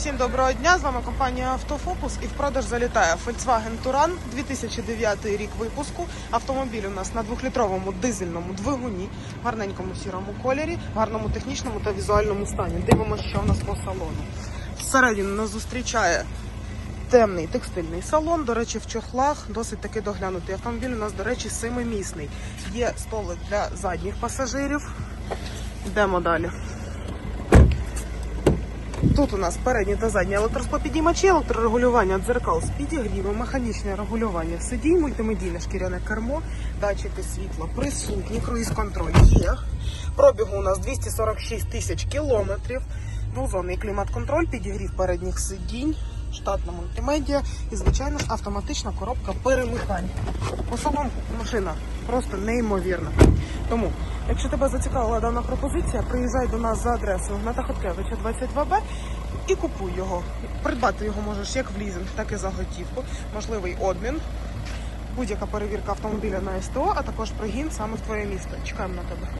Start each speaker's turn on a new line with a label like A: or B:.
A: Всім доброго дня! З вами компанія Автофокус і в продаж залітає Volkswagen Touran 2009 рік випуску. Автомобіль у нас на двохлітровому дизельному двигуні, гарненькому сірому кольорі, гарному технічному та візуальному стані. Дивимося, що в нас по салону. Всередині нас зустрічає темний текстильний салон. До речі, в чохлах досить таки доглянутий. Автомобіль у нас, до речі, семимісний. Є столик для задніх пасажирів. Йдемо далі. Тут у нас передні та задні електроспопідіймачі, електрорегулювання дзеркал з підігрівом, механічне регулювання сидінь, мультимедійне шкіряне кермо, датчики світла присутні, круїз-контроль є. Пробігу у нас 246 тисяч кілометрів. Двозонний клімат-контроль, підігрів передніх сидінь, штатна мультимедіа і, звичайно ж, автоматична коробка перемикань. По салону машина просто неймовірна. Тому, якщо тебе зацікавила дана пропозиція, приїжджай до нас за адресою Гната Хоткевича 22Б і купуй його. Придбати його можеш як в лізинг, так і за готівку. Можливий обмін, будь-яка перевірка автомобіля на СТО, а також пригін саме в твоє місто. Чекаємо на тебе.